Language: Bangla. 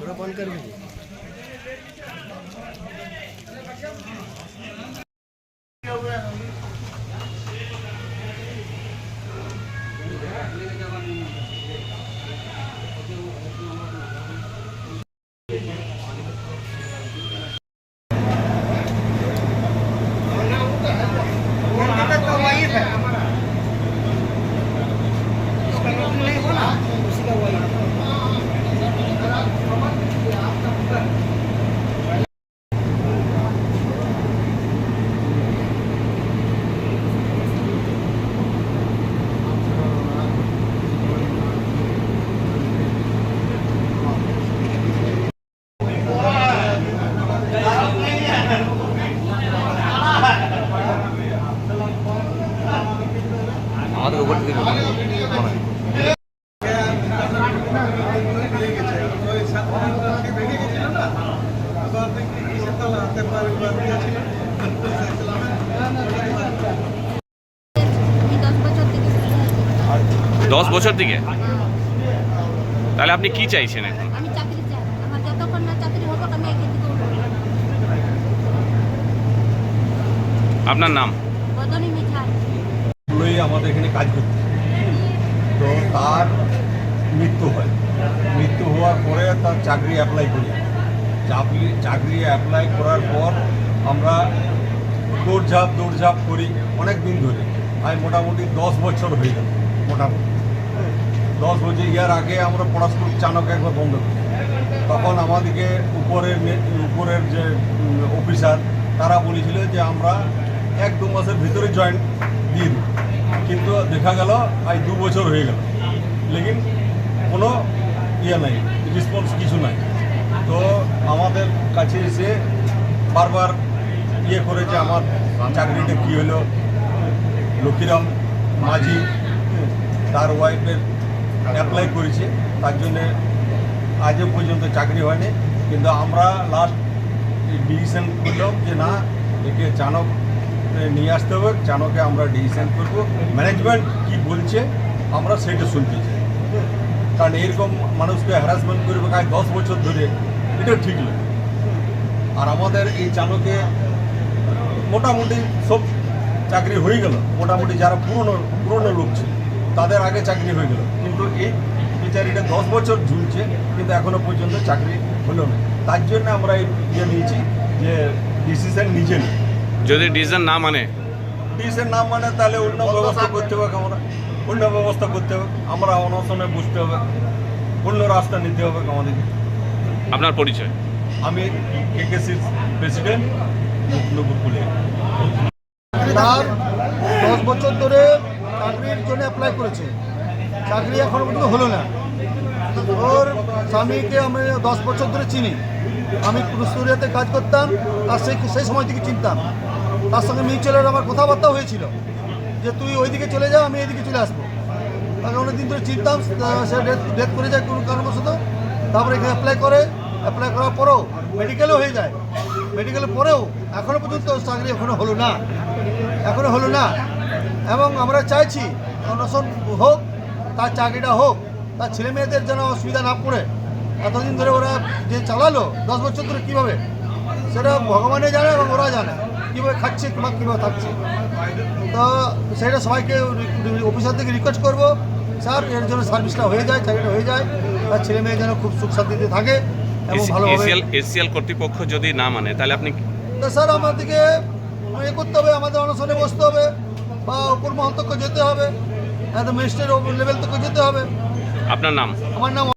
थोड़ा बंद कर दीजिए আমাদের দশ বছর থেকে থেকে তাহলে আপনি কি চাইছেন এখন? আমি চাকরি চাই। আমার যতক্ষণ না চাকরি হব আমি এখান থেকে উঠবো। না। আপনার নাম? আমাদের এখানে কাজ করতে তো তার মৃত্যু হয়। মৃত্যু হওয়ার পরে তার চাকরি অ্যাপ্লাই করি। চাকরি চাকরি অ্যাপ্লাই করার পর আমরা দৌড়ঝাঁপ দৌড়ঝাঁপ করি অনেক দিন ধরে। আজ মোটামুটি দশ বছর হয়ে গেল, মোটামুটি। দশ বছর ইয়ার আগে আমরা পড়াশুনো চাণক একবার বন্ধ করি। তখন আমাদেরকে উপরের উপরের যে অফিসার তারা বলেছিল যে আমরা এক দু মাসের ভিতরে জয়েন দিয়ে দেব। কিন্তু দেখা গেল, আজ দু বছর হয়ে গেল। লেকিন কোনো ইয়ে নাই রেসপন্স কিছু নাই। তো আমাদের কাছে এসে বারবার ইয়ে করেছে আমার চাকরিটা কী হলো? লক্ষ্মীরাম মাঝি, তার ওয়াইফের অ্যাপ্লাই করেছে। তার জন্যে আজও পর্যন্ত চাকরি হয়নি। কিন্তু আমরা লাস্ট ডিসিশন করলাম যে না, একে চাণক নিয়ে আসতে হবে। চাণকে আমরা ডিসিশন করব। ম্যানেজমেন্ট কি বলছে, আমরা সেটা শুনতে চাই। কারণ এরকম মানুষকে হ্যারাসমেন্ট করবে কাজ দশ বছর ধরে এটা ঠিক নয় আর আমাদের এই চালকে মোটামুটি সব চাকরি হয়ে গেল। মোটামুটি যারা পুরনো পুরনো লোক ছিল তাদের আগে চাকরি হয়ে গেল। কিন্তু এই বিচারিটা দশ বছর ঝুলছে কিন্তু এখনও পর্যন্ত চাকরি হলো না। তার জন্য আমরা এই ইয়ে নিয়েছি যে ডিসিশন নিজে নিই। যদি ডিসিশন না মানে? ডিসিশন না মানে তাহলে অন্য ব্যবস্থা করতে হবে আমরা। অন্য ব্যবস্থা করতে হবে। আমরা অনশনে বুঝতে হবে। অন্য রাস্তা নিতে হবে আমাদেরকে। আপনার পরিচয়। আমি কেকেসির প্রেসিডেন্ট নবুরপুলে তার দশ বছর ধরে চাকরির জন্য অ্যাপ্লাই করেছে। চাকরি এখনও পর্যন্ত হলো না। ওর স্বামীকে আমি দশ বছর ধরে চিনি। আমি কুরুস্তুরিয়াতে কাজ করতাম আর সেই সেই সময় থেকে চিনতাম। তার সঙ্গে মিউচুয়ালের আমার কথাবার্তা হয়েছিল যে তুই ওইদিকে চলে যাও আমি এইদিকে চলে আসব। তাকে অনেকদিন ধরে চিনতাম সে ডেথ ডেথ করে যায় কোনো কারণবশত। তারপরে এখানে অ্যাপ্লাই করে। অ্যাপ্লাই করার পরেও মেডিকেলও হয়ে যায়। মেডিকেলের পরেও এখনও পর্যন্ত চাকরি এখনও হলো না। এখনও হলো না। এবং আমরা চাইছি অনশন হোক, তার চাকরিটা হোক, তার ছেলে মেয়েদের যেন অসুবিধা না পড়ে। এতদিন ধরে ওরা যে চালালো, দশ বছর ধরে কীভাবে? সেটা ভগবানে জানে এবং ওরা জানে কীভাবে খাচ্ছে কিংবা কীভাবে থাকছে। তো সেটা সবাইকে অফিসার থেকে রিকোয়েস্ট করব। স্যার, এর জন্য সার্ভিসটা হয়ে যায়, চাকরিটা হয়ে যায়। তার ছেলে মেয়ে যেন খুব সুখ শান্তিতে থাকে। এসিএল এসিএল কর্তৃপক্ষ যদি না মানে তাহলে আপনি স্যার আমাদেরকে এ করতে হবে আমাদের অনশনে বসতে হবে বা উপর মহন্তক্ষ যেতে হবে ম্যাজিস্ট্রেট লেভেল থেকে যেতে হবে। আপনার নাম? আমার নাম